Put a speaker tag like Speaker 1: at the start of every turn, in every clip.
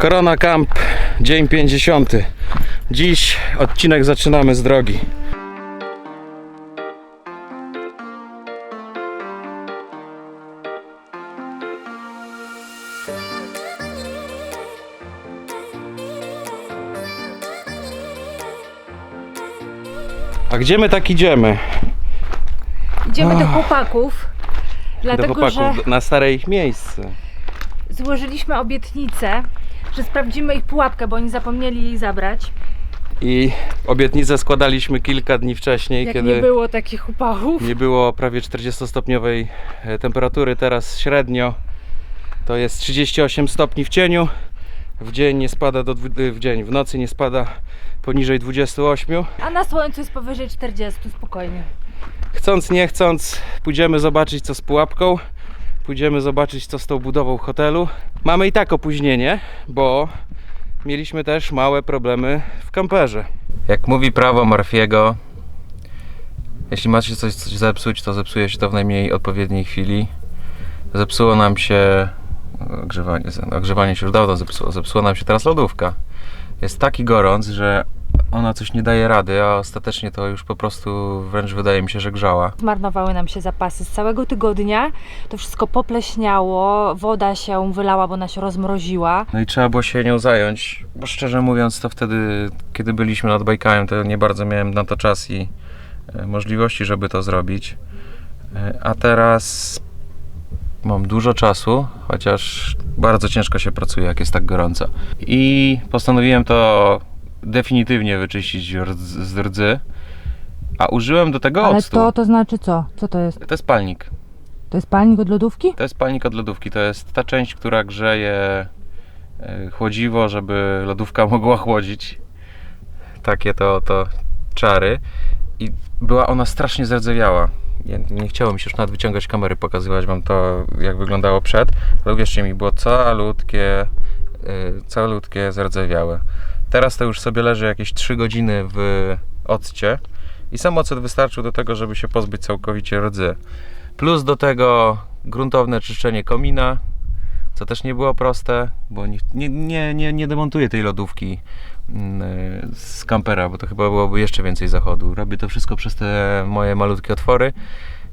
Speaker 1: Korona Camp, dzień 50. Dziś odcinek zaczynamy z drogi. A gdzie my tak idziemy?
Speaker 2: Idziemy do chłopaków,
Speaker 1: Do
Speaker 2: dlatego
Speaker 1: chłopaków
Speaker 2: że
Speaker 1: na stare ich miejsce.
Speaker 2: złożyliśmy obietnicę, że sprawdzimy ich pułapkę, bo oni zapomnieli jej zabrać.
Speaker 1: I obietnicę składaliśmy kilka dni wcześniej,
Speaker 2: Jak
Speaker 1: kiedy
Speaker 2: nie było takich upałów.
Speaker 1: nie było prawie 40-stopniowej e, temperatury. Teraz średnio to jest 38 stopni w cieniu. W dzień nie spada do dwu- w dzień, w nocy nie spada poniżej 28.
Speaker 2: A na słońcu jest powyżej 40, spokojnie.
Speaker 1: Chcąc nie chcąc, pójdziemy zobaczyć co z pułapką. Pójdziemy zobaczyć co z tą budową hotelu. Mamy i tak opóźnienie, bo mieliśmy też małe problemy w kamperze. Jak mówi prawo Marfiego, jeśli macie coś, zepsuć, to zepsuje się to w najmniej odpowiedniej chwili. Zepsuło nam się ogrzewanie, ogrzewanie się już dawno zepsuło. Zepsuła nam się teraz lodówka. Jest taki gorąc, że ona coś nie daje rady, a ostatecznie to już po prostu wręcz wydaje mi się, że grzała.
Speaker 2: Zmarnowały nam się zapasy z całego tygodnia. To wszystko popleśniało, woda się wylała, bo ona się rozmroziła.
Speaker 1: No i trzeba było się nią zająć, bo szczerze mówiąc to wtedy, kiedy byliśmy nad bajkami, to nie bardzo miałem na to czas i e, możliwości, żeby to zrobić. E, A teraz mam dużo czasu, chociaż bardzo ciężko się pracuje, jak jest tak gorąco. I postanowiłem to definitywnie wyczyścić rdz- z rdzy, a użyłem do tego
Speaker 2: Ale
Speaker 1: octu.
Speaker 2: to, to znaczy co? Co to jest?
Speaker 1: To jest palnik.
Speaker 2: To jest palnik od lodówki?
Speaker 1: To jest palnik od lodówki. To jest ta część, która grzeje e, chłodziwo, żeby lodówka mogła chłodzić. Takie to, to czary. I była ona strasznie zardzewiała. Ja nie chciało mi się już nawet wyciągać kamery, pokazywać wam to, jak wyglądało przed, ale uwierzcie mi, było calutkie, yy, calutkie, zardzewiałe. Teraz to już sobie leży jakieś 3 godziny w occie i sam ocet wystarczył do tego, żeby się pozbyć całkowicie rdzy. Plus do tego gruntowne czyszczenie komina, co też nie było proste, bo nie, nie, nie, nie, demontuję tej lodówki mm, z kampera, bo to chyba byłoby jeszcze więcej zachodu. Robię to wszystko przez te moje malutkie otwory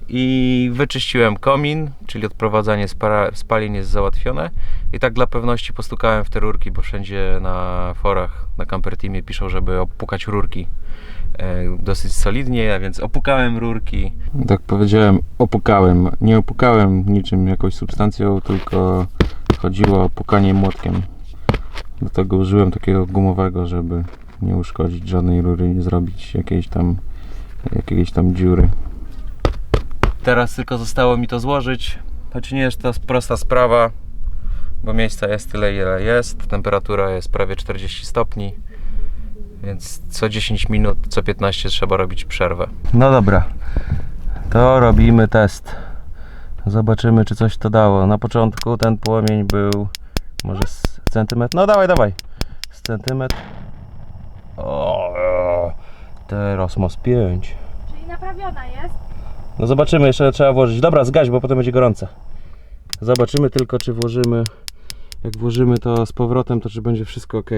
Speaker 1: i wyczyściłem komin, czyli odprowadzanie spalin jest załatwione i tak dla pewności postukałem w te rurki, bo wszędzie na forach, na Camper Teamie piszą, żeby opukać rurki e, dosyć solidnie, a więc opukałem rurki. Tak powiedziałem, opukałem. Nie opukałem niczym jakąś substancją, tylko chodziło o pukanie młotkiem. Do tego użyłem takiego gumowego, żeby nie uszkodzić żadnej rury, nie zrobić jakiejś tam, jakiejś tam dziury. Teraz tylko zostało mi to złożyć, choć nie jest to prosta sprawa, bo miejsca jest tyle, ile jest. Temperatura jest prawie 40 stopni. Więc co 10 minut, co 15 trzeba robić przerwę. No dobra, to robimy test. Zobaczymy, czy coś to dało. Na początku ten płomień był może z centymetr. No dawaj, dawaj. Z centymetr. O, teraz ma z 5.
Speaker 2: Czyli naprawiona jest.
Speaker 1: No zobaczymy, jeszcze trzeba włożyć. Dobra, zgaś, bo potem będzie gorące. Zobaczymy tylko, czy włożymy. Jak włożymy to z powrotem, to czy będzie wszystko ok.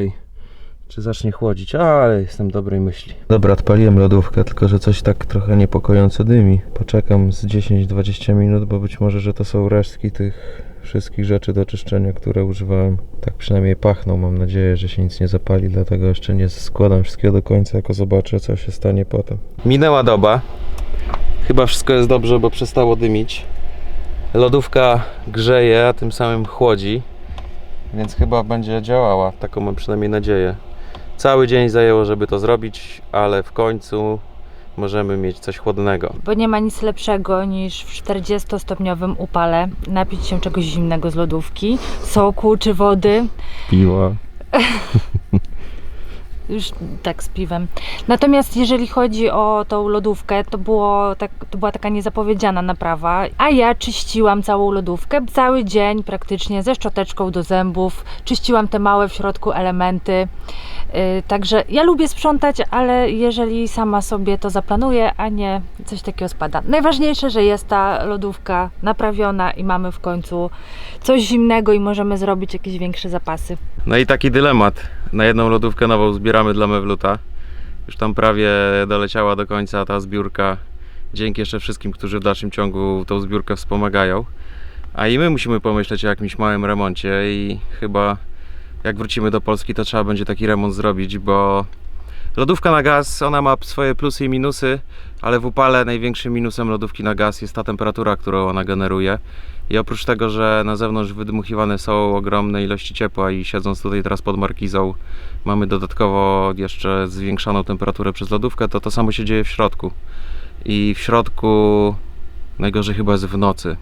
Speaker 1: Czy zacznie chłodzić. Ale jestem dobrej myśli. Dobra, odpaliłem lodówkę, tylko że coś tak trochę niepokojąco dymi. Poczekam z 10-20 minut, bo być może, że to są resztki tych wszystkich rzeczy do czyszczenia, które używałem. Tak przynajmniej pachną. Mam nadzieję, że się nic nie zapali, dlatego jeszcze nie składam wszystkiego do końca, jako zobaczę, co się stanie potem. Minęła doba. Chyba wszystko jest dobrze, bo przestało dymić. Lodówka grzeje, a tym samym chłodzi. Więc chyba będzie działała. Taką mam przynajmniej nadzieję. Cały dzień zajęło, żeby to zrobić, ale w końcu możemy mieć coś chłodnego.
Speaker 2: Bo nie ma nic lepszego niż w 40-stopniowym upale napić się czegoś zimnego z lodówki, soku czy wody.
Speaker 1: Piła.
Speaker 2: Już tak z piwem. Natomiast jeżeli chodzi o tą lodówkę, to, było tak, to była taka niezapowiedziana naprawa, a ja czyściłam całą lodówkę cały dzień praktycznie ze szczoteczką do zębów. Czyściłam te małe w środku elementy. Y, Także ja lubię sprzątać, ale jeżeli sama sobie to zaplanuję, a nie coś takiego spada. Najważniejsze, że jest ta lodówka naprawiona i mamy w końcu coś zimnego i możemy zrobić jakieś większe zapasy.
Speaker 1: No i taki dylemat. Na jedną lodówkę nową zbieramy dla Mewluta. Już tam prawie doleciała do końca ta zbiórka. Dzięki jeszcze wszystkim, którzy w dalszym ciągu tą zbiórkę wspomagają. A i my musimy pomyśleć o jakimś małym remoncie i chyba jak wrócimy do Polski, to trzeba będzie taki remont zrobić, bo lodówka na gaz, ona ma swoje plusy i minusy, ale w upale największym minusem lodówki na gaz jest ta temperatura, którą ona generuje. I oprócz tego, że na zewnątrz wydmuchiwane są ogromne ilości ciepła i siedząc tutaj teraz pod markizą mamy dodatkowo jeszcze zwiększaną temperaturę przez lodówkę, to to samo się dzieje w środku. I w środku najgorzej chyba jest w nocy.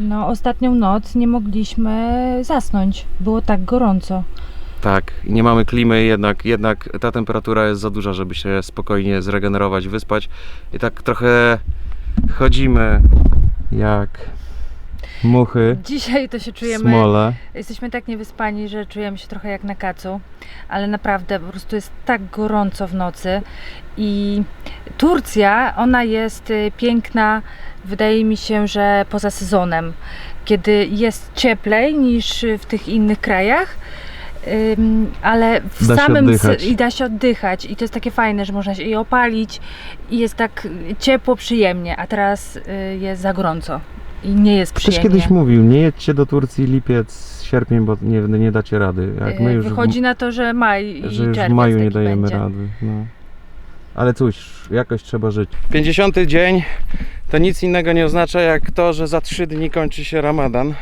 Speaker 2: No, ostatnią noc nie mogliśmy zasnąć. Było tak gorąco.
Speaker 1: Tak, nie mamy klimy, jednak, jednak ta temperatura jest za duża, żeby się spokojnie zregenerować, wyspać. I tak trochę chodzimy jak muchy,
Speaker 2: Dzisiaj to się czujemy.
Speaker 1: smole.
Speaker 2: Jesteśmy tak niewyspani, że czujemy się trochę jak na kacu, ale naprawdę po prostu jest tak gorąco w nocy. I Turcja, ona jest y, piękna, wydaje mi się, że poza sezonem, kiedy jest cieplej niż w tych innych krajach. Ym, ale w
Speaker 1: Da się
Speaker 2: samym i da się oddychać i to jest takie fajne, że można się i opalić i jest tak ciepło, przyjemnie, a teraz y, jest za gorąco i nie jest
Speaker 1: Ktoś
Speaker 2: przyjemnie.
Speaker 1: kiedyś mówił, nie jedźcie do Turcji lipiec, sierpień, bo nie, nie dacie rady. Jak my
Speaker 2: E,
Speaker 1: już,
Speaker 2: Wychodzi na to, że maj i
Speaker 1: że już w maju nie dajemy
Speaker 2: będzie.
Speaker 1: rady. No. Ale cóż, jakoś trzeba żyć. 50 dzień to nic innego nie oznacza jak to, że za 3 dni kończy się ramadan.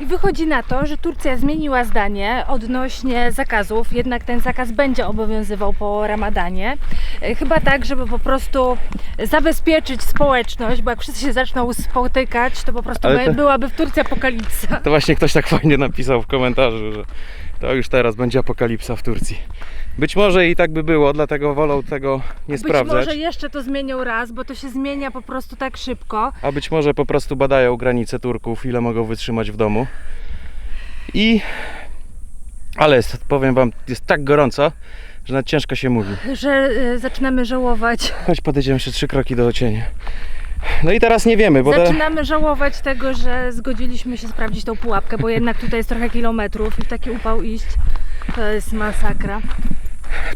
Speaker 2: I wychodzi na to, że Turcja zmieniła zdanie odnośnie zakazów, jednak ten zakaz będzie obowiązywał po ramadanie. E, Chyba tak, żeby po prostu zabezpieczyć społeczność, bo jak wszyscy się zaczną spotykać, to po prostu
Speaker 1: to-
Speaker 2: byłaby w Turcji apokalipsa.
Speaker 1: To właśnie ktoś tak fajnie napisał w komentarzu, że to już teraz będzie apokalipsa w Turcji. Być może i tak by było, dlatego wolą tego nie
Speaker 2: Być
Speaker 1: sprawdzać.
Speaker 2: może jeszcze to zmienią raz, bo to się zmienia po prostu tak szybko.
Speaker 1: A być może po prostu badają granice Turków, ile mogą wytrzymać w domu. I. Ale jest, powiem wam, jest tak gorąco, że nawet ciężko się mówi.
Speaker 2: Że e, zaczynamy żałować.
Speaker 1: Chodź, podejdziemy jeszcze trzy kroki do cienia. No i teraz nie wiemy, bo
Speaker 2: Zaczynamy żałować tego, że zgodziliśmy się sprawdzić tą pułapkę, bo jednak tutaj jest trochę kilometrów i w taki upał iść to jest masakra.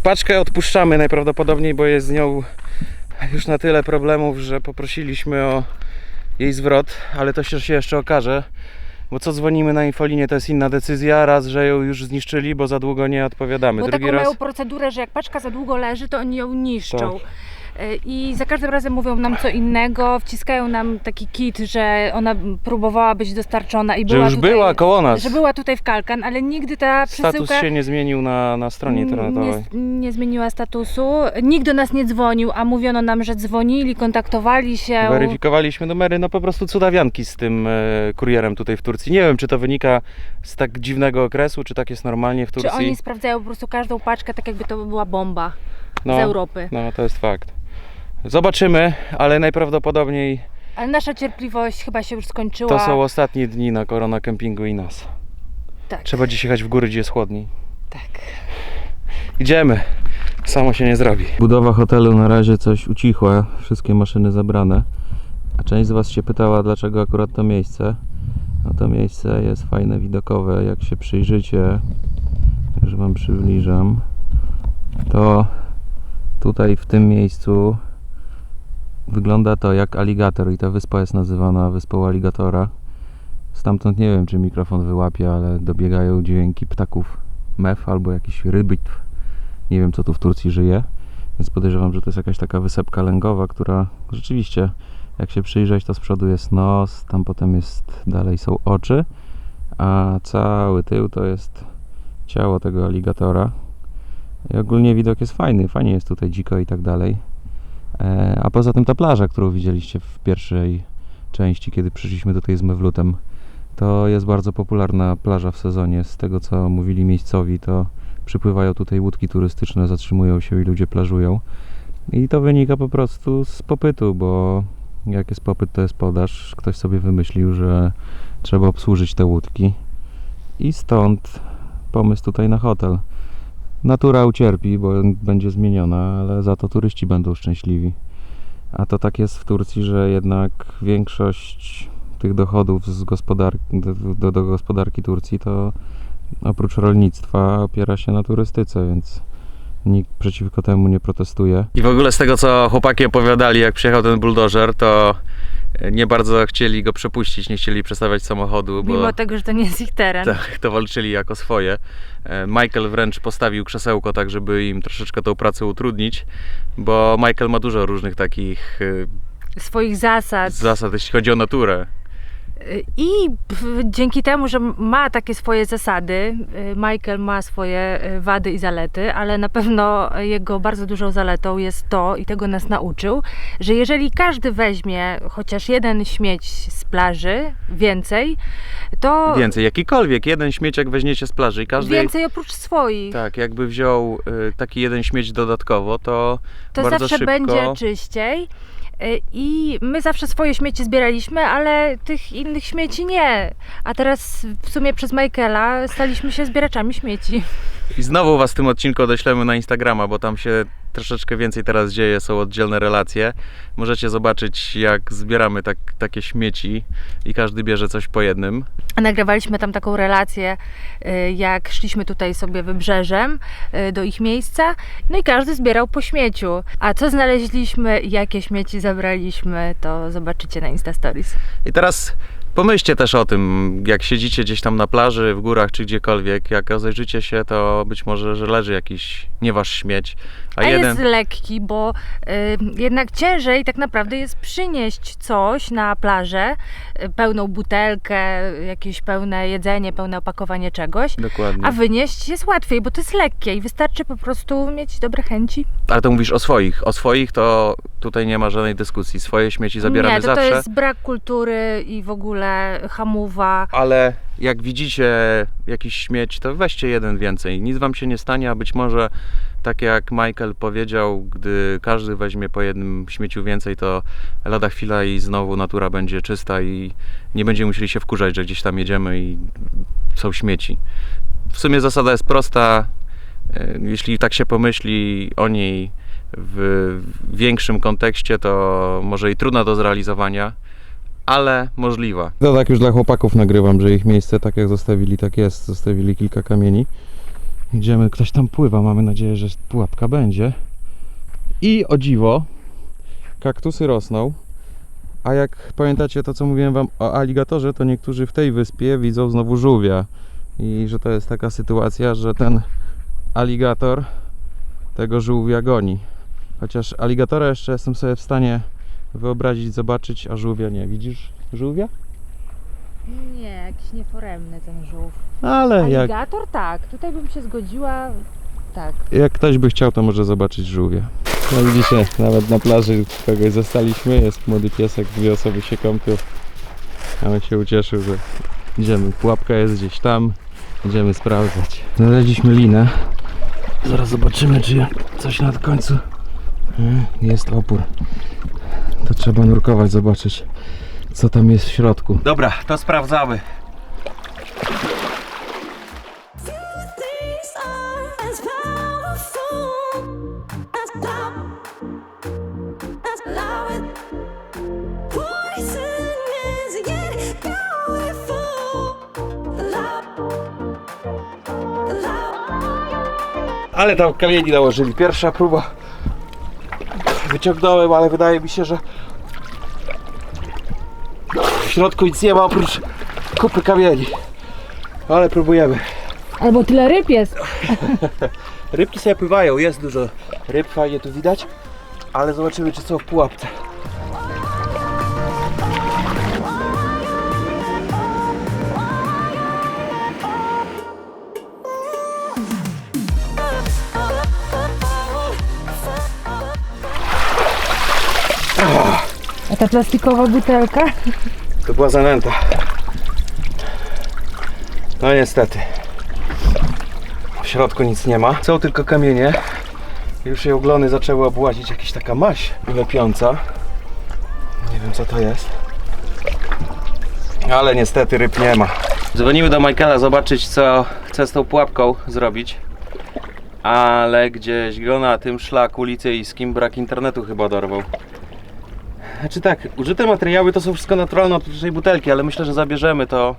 Speaker 1: paczkę odpuszczamy najprawdopodobniej, bo jest z nią już na tyle problemów, że poprosiliśmy o jej zwrot, ale to się się jeszcze okaże. Bo co dzwonimy na infolinię, to jest inna decyzja. Raz, że ją już zniszczyli, bo za długo nie odpowiadamy.
Speaker 2: Bo
Speaker 1: Drugi
Speaker 2: taką
Speaker 1: raz.
Speaker 2: mają procedurę, że jak paczka za długo leży, to oni ją niszczą.
Speaker 1: Tak.
Speaker 2: Y, I za każdym razem mówią nam co innego, wciskają nam taki kit, że ona próbowała być dostarczona i
Speaker 1: Że
Speaker 2: była
Speaker 1: już
Speaker 2: tutaj,
Speaker 1: była koło nas.
Speaker 2: że była tutaj w Kalkan, ale nigdy ta
Speaker 1: Status
Speaker 2: przesyłka
Speaker 1: się nie zmienił na, na stronie internetowej.
Speaker 2: nie, nie zmieniła statusu. Nikt do nas nie dzwonił, a mówiono nam, że dzwonili, kontaktowali się.
Speaker 1: Weryfikowaliśmy numery, no po prostu cudawianki z tym e, kurierem tutaj w Turcji. Nie wiem, czy to wynika z tak dziwnego okresu, czy tak jest normalnie w
Speaker 2: Czy
Speaker 1: Turcji.
Speaker 2: oni sprawdzają po prostu każdą paczkę, tak jakby to była bomba
Speaker 1: no,
Speaker 2: z Europy.
Speaker 1: no, to jest fakt. Zobaczymy, ale najprawdopodobniej
Speaker 2: Ale nasza cierpliwość chyba się już skończyła.
Speaker 1: to są ostatnie dni na korona kempingu i nas.
Speaker 2: Tak,
Speaker 1: Trzeba dziś jechać w góry, gdzie jest chłodniej.
Speaker 2: tak.
Speaker 1: Idziemy. Samo się nie zrobi. Budowa hotelu na razie coś ucichła, wszystkie maszyny zabrane. A część z Was się pytała, dlaczego akurat to miejsce. No to miejsce jest fajne, widokowe. Jak się przyjrzycie, już Wam przybliżam, to tutaj w tym miejscu wygląda to jak aligator i ta wyspa jest nazywana wyspą aligatora. Stamtąd nie wiem, czy mikrofon wyłapie, ale dobiegają dźwięki ptaków mew albo jakichś rybitw. Nie wiem, co tu w Turcji żyje, więc podejrzewam, że to jest jakaś taka wysepka lęgowa, która rzeczywiście, jak się przyjrzeć, to z przodu jest nos, tam potem jest, dalej są oczy, a cały tył to jest ciało tego aligatora. I ogólnie widok jest fajny, fajnie jest tutaj dziko i tak dalej. E, A poza tym ta plaża, którą widzieliście w pierwszej części, kiedy przyszliśmy tutaj z Mewlutem, to jest bardzo popularna plaża w sezonie. Z tego co mówili miejscowi, to przypływają tutaj łódki turystyczne, zatrzymują się i ludzie plażują. I to wynika po prostu z popytu, bo jak jest popyt, to jest podaż. Ktoś sobie wymyślił, że trzeba obsłużyć te łódki. I stąd pomysł tutaj na hotel. Natura ucierpi, bo będzie zmieniona, ale za to turyści będą szczęśliwi. A to tak jest w Turcji, że jednak większość tych dochodów z gospodarki, do, do, gospodarki Turcji to oprócz rolnictwa opiera się na turystyce, więc nikt przeciwko temu nie protestuje. I w ogóle z tego, co chłopaki opowiadali, jak przyjechał ten buldożer, to nie bardzo chcieli go przepuścić, nie chcieli przestawiać samochodu, bo
Speaker 2: Mimo tego, że to nie jest ich teren.
Speaker 1: tak, to walczyli jako swoje. E, Michael wręcz postawił krzesełko tak, żeby im troszeczkę tą pracę utrudnić, bo Michael ma dużo różnych takich e,
Speaker 2: Swoich zasad.
Speaker 1: zasad, jeśli chodzi o naturę.
Speaker 2: I dzięki temu, że ma takie swoje zasady, y, Michael ma swoje y, wady i zalety, ale na pewno jego bardzo dużą zaletą jest to, i tego nas nauczył, że jeżeli każdy weźmie chociaż jeden śmieć z plaży, więcej, to
Speaker 1: Więcej, jakikolwiek, jeden śmieciak weźmiecie z plaży i każdy...
Speaker 2: więcej oprócz swoich,
Speaker 1: Tak, jakby wziął e, taki jeden śmieć dodatkowo, to,
Speaker 2: to
Speaker 1: bardzo
Speaker 2: zawsze
Speaker 1: szybko...
Speaker 2: będzie czyściej. Y, I my zawsze swoje śmieci zbieraliśmy, ale tych innych śmieci nie. A teraz w sumie przez Michaela staliśmy się zbieraczami śmieci.
Speaker 1: I znowu Was w tym odcinku odeślemy na Instagrama, bo tam się troszeczkę więcej teraz dzieje, są oddzielne relacje. Możecie zobaczyć, jak zbieramy tak, takie śmieci i każdy bierze coś po jednym.
Speaker 2: Nagrywaliśmy tam taką relację, y, jak szliśmy tutaj sobie wybrzeżem y, do ich miejsca, no i każdy zbierał po śmieciu. A co znaleźliśmy, jakie śmieci zabraliśmy, to zobaczycie na Insta Stories.
Speaker 1: I teraz pomyślcie też o tym, jak siedzicie gdzieś tam na plaży, w górach czy gdziekolwiek, jak rozejrzycie się, to być może, że leży jakiś nie wasz śmieć, a,
Speaker 2: A,
Speaker 1: jeden...
Speaker 2: jest lekki, bo y, jednak ciężej tak naprawdę jest przynieść coś na plażę, y, pełną butelkę, jakieś pełne jedzenie, pełne opakowanie czegoś,
Speaker 1: Dokładnie.
Speaker 2: a wynieść jest łatwiej, bo to jest lekkie i wystarczy po prostu mieć dobre chęci.
Speaker 1: Ale to mówisz o swoich. O swoich to tutaj nie ma żadnej dyskusji. Swoje śmieci zabieramy
Speaker 2: Nie, to,
Speaker 1: zawsze.
Speaker 2: to jest brak kultury i w ogóle hamuwa.
Speaker 1: Ale jak widzicie jakiś śmieć, to weźcie jeden więcej. Nic wam się nie stanie, a być może tak jak Michael powiedział, gdy każdy weźmie po jednym śmieciu więcej, to lada chwila i znowu natura będzie czysta i nie będziemy musieli się wkurzać, że gdzieś tam jedziemy i są śmieci. W sumie zasada jest prosta. E, Jeśli tak się pomyśli o niej w większym kontekście, to może i trudna do zrealizowania, ale możliwa. To tak już dla chłopaków nagrywam, że ich miejsce tak jak zostawili, tak jest. Zostawili kilka kamieni. Idziemy, ktoś tam pływa, mamy nadzieję, że pułapka będzie. I o dziwo, kaktusy rosną. A jak pamiętacie to, co mówiłem wam o aligatorze, to niektórzy w tej wyspie widzą znowu żółwia. I że to jest taka sytuacja, że ten aligator tego żółwia goni. Chociaż aligatora jeszcze jestem sobie w stanie wyobrazić, zobaczyć, a żółwia nie. Widzisz żółwia?
Speaker 2: Nie, jakiś nieforemny ten żółw.
Speaker 1: Ale jak,
Speaker 2: Aligator tak, tutaj bym się zgodziła, tak.
Speaker 1: jak ktoś by chciał, to może zobaczyć żółwia. No widzicie, nawet na plaży kogoś zostaliśmy, jest młody piesek, dwie osoby się kąpią. A on się ucieszył, że idziemy. Pułapka jest gdzieś tam, idziemy sprawdzać. Znaleźliśmy linę. Zaraz zobaczymy, czy coś na końcu Hmm, jest opór. To trzeba nurkować, zobaczyć, co tam jest w środku. Dobra, to sprawdzamy. Ale tam kamieni nałożyli. Pierwsza próba. Wyciągnąłem, ale wydaje mi się, że w środku nic nie ma oprócz kupy kamieni. Ale próbujemy.
Speaker 2: Albo tyle ryb jest.
Speaker 1: Rybki sobie pływają, jest dużo ryb, fajnie tu widać. Ale zobaczymy, czy są w pułapce.
Speaker 2: A ta plastikowa butelka?
Speaker 1: To była zanęta. No niestety. W środku nic nie ma. Są tylko kamienie. Już jej oglony zaczęły obłazić jakaś taka maź lepiąca. Nie wiem co to jest. Ale niestety ryb nie ma. Dzwonimy do Michaela zobaczyć co chce z tą pułapką zrobić. ale gdzieś go na tym szlaku liceijskim brak internetu chyba dorwał. Znaczy tak, użyte materiały to są wszystko naturalne oprócz tej butelki, ale myślę, że zabierzemy to.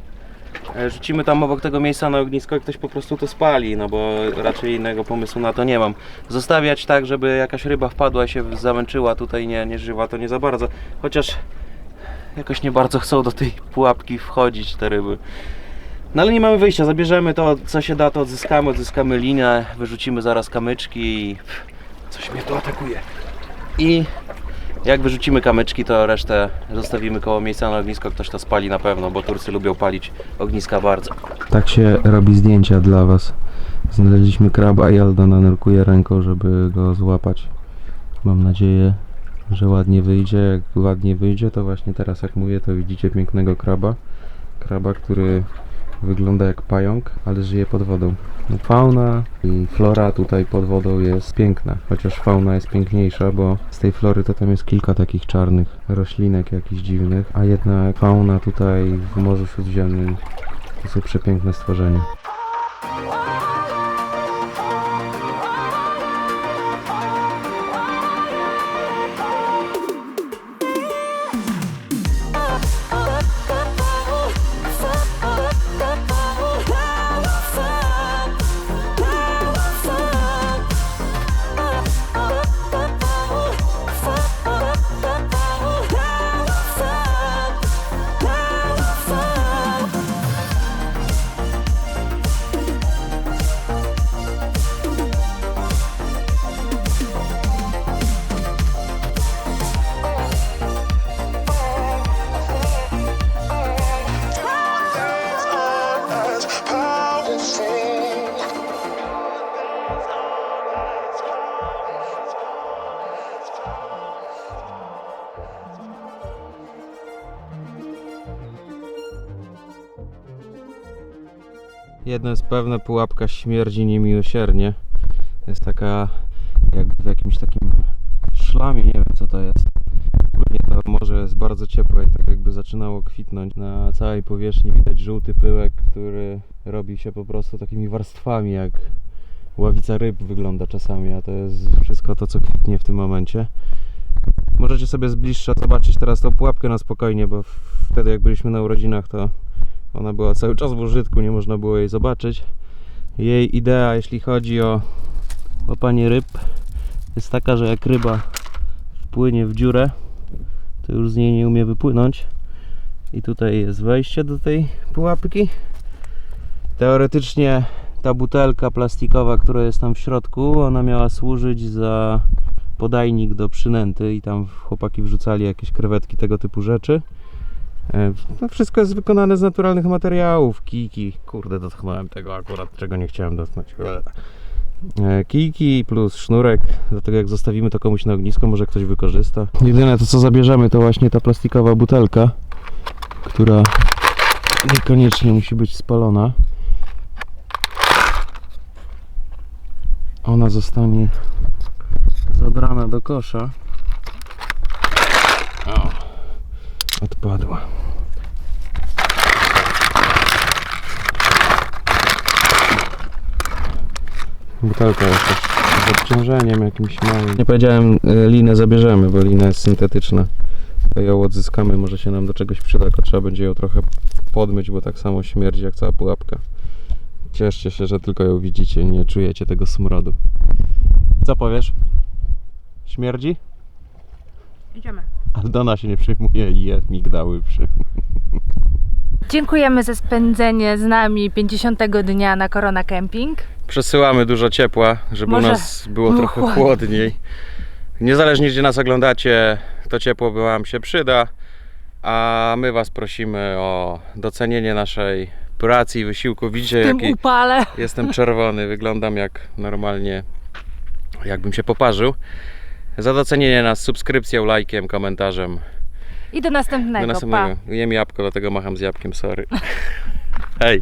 Speaker 1: e, Rzucimy tam obok tego miejsca na ognisko i ktoś po prostu to spali, no bo raczej innego pomysłu na to nie mam. Zostawiać tak, żeby jakaś ryba wpadła i się zamęczyła tutaj nie, nie żywa, to nie za bardzo. Chociaż jakoś nie bardzo chcą do tej pułapki wchodzić te ryby. No ale nie mamy wyjścia, zabierzemy to, co się da, to odzyskamy, odzyskamy linię, wyrzucimy zaraz kamyczki i... Coś mnie tu atakuje. I jak wyrzucimy kamyczki, to resztę zostawimy koło miejsca na ognisko, ktoś to spali na pewno, bo Turcy lubią palić ogniska bardzo. Tak się robi zdjęcia dla Was. Znaleźliśmy kraba i Aldona nurkuje ręką, żeby go złapać. Mam nadzieję, że ładnie wyjdzie. Jak ładnie wyjdzie, to właśnie teraz jak mówię, to widzicie pięknego kraba. Kraba, który wygląda jak pająk, ale żyje pod wodą. No, fauna i flora tutaj pod wodą jest piękna, chociaż fauna jest piękniejsza, bo z tej flory to tam jest kilka takich czarnych roślinek jakichś dziwnych, a jednak fauna tutaj w Morzu Śródziemnym to są przepiękne stworzenia. Jedno jest pewne, pułapka śmierdzi niemiłosiernie. Jest taka jakby w jakimś takim szlamie, nie wiem co to jest. Ogólnie to morze jest bardzo ciepłe i tak jakby zaczynało kwitnąć. Na całej powierzchni widać żółty pyłek, który robi się po prostu takimi warstwami, jak ławica ryb wygląda czasami, a to jest wszystko to, co kwitnie w tym momencie. Możecie sobie z bliższa zobaczyć teraz tą pułapkę na spokojnie, bo wtedy jak byliśmy na urodzinach, to ona była cały czas w użytku, nie można było jej zobaczyć. Jej idea, jeśli chodzi o łapanie ryb, jest taka, że jak ryba wpłynie w dziurę, to już z niej nie umie wypłynąć. I tutaj jest wejście do tej pułapki. Teoretycznie ta butelka plastikowa, która jest tam w środku, ona miała służyć za podajnik do przynęty i tam chłopaki wrzucali jakieś krewetki, tego typu rzeczy. E, No wszystko jest wykonane z naturalnych materiałów. Kijki, kurde, dotknąłem tego akurat, czego nie chciałem dotknąć. E, Kijki plus sznurek, dlatego jak zostawimy to komuś na ognisko, może ktoś wykorzysta. Jedyne to co zabierzemy to właśnie ta plastikowa butelka, która niekoniecznie musi być spalona. Ona zostanie zabrana do kosza. O odpadła. Butelka jest też z obciążeniem jakimś małym. Nie powiedziałem, y, linę zabierzemy, bo lina jest syntetyczna. To ją odzyskamy, może się nam do czegoś przyda, tylko trzeba będzie ją trochę podmyć, bo tak samo śmierdzi jak cała pułapka. Cieszcie się, że tylko ją widzicie, nie czujecie tego smrodu. Co powiesz? Śmierdzi?
Speaker 2: Idziemy.
Speaker 1: Aldona się nie przejmuje i je migdały przy...
Speaker 2: Dziękujemy za spędzenie z nami 50 dnia na Korona Camping.
Speaker 1: Przesyłamy dużo ciepła, żeby
Speaker 2: Może
Speaker 1: u nas było
Speaker 2: było
Speaker 1: trochę
Speaker 2: chłodniej.
Speaker 1: chłodniej. Niezależnie gdzie nas oglądacie, to ciepło Wam się przyda. A my Was prosimy o docenienie naszej pracy i wysiłku. Widzicie,
Speaker 2: W tym
Speaker 1: jaki
Speaker 2: upale.
Speaker 1: jestem czerwony, wyglądam jak normalnie, jakbym się poparzył. Za docenienie nas subskrypcją, lajkiem, komentarzem.
Speaker 2: I do następnego.
Speaker 1: Do następnego. Jem jabłko, dlatego macham z jabłkiem, sorry. Hej!